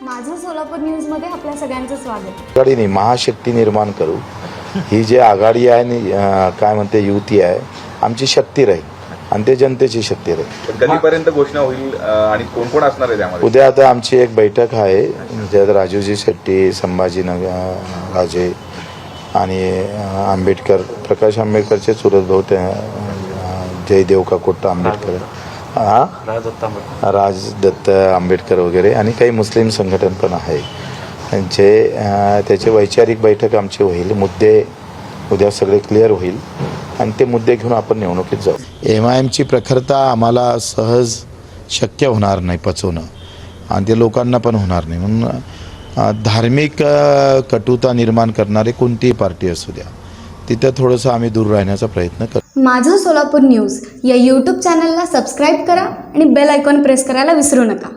सोलापूर न्यूजमध्ये आपल्या सगळ्यांचं स्वागत. आघाडी नाही महाशक्ती निर्माण करू. ही जी आघाडी आहे नि अं, काय म्हणते युती आहे आमची शक्ती राहील आणि ते जनतेची शक्ती राहील. कधीपर्यंत घोषणा होईल अं, आणि कोण कोण असणार आहे त्यामध्ये? उद्या आता आमची एक बैठक आहे ज्यात राजूजी शेट्टी संभाजीनगर राजे आणि अं, आंबेडकर प्रकाश आंबेडकरचे चुरत भाऊ ते अं, जयदेव काकोट आंबेडकर. हा? राजदत्त आंबेडकर वगैरे आणि काही मुस्लिम संघटन पण आहे. त्यांचे त्याचे वैचारिक बैठक आमची होईल. मुद्दे उद्या सगळे क्लिअर होईल. आणि ते मुद्दे घेऊन आपण निवडणुकीत जाऊ. एम आय एमची प्रखरता आम्हाला सहज शक्य होणार नाही पचवणं. आणि ते लोकांना पण होणार नाही. म्हणून धार्मिक कटुता निर्माण करणारी कोणतीही पार्टी असू द्या. तिथं थोडंसं आम्ही दूर राहण्याचा प्रयत्न करतो. माझं सोलापूर न्यूज या यूट्यूब चॅनलला सबस्क्राईब करा आणि बेल आयकॉन प्रेस करायला विसरू नका.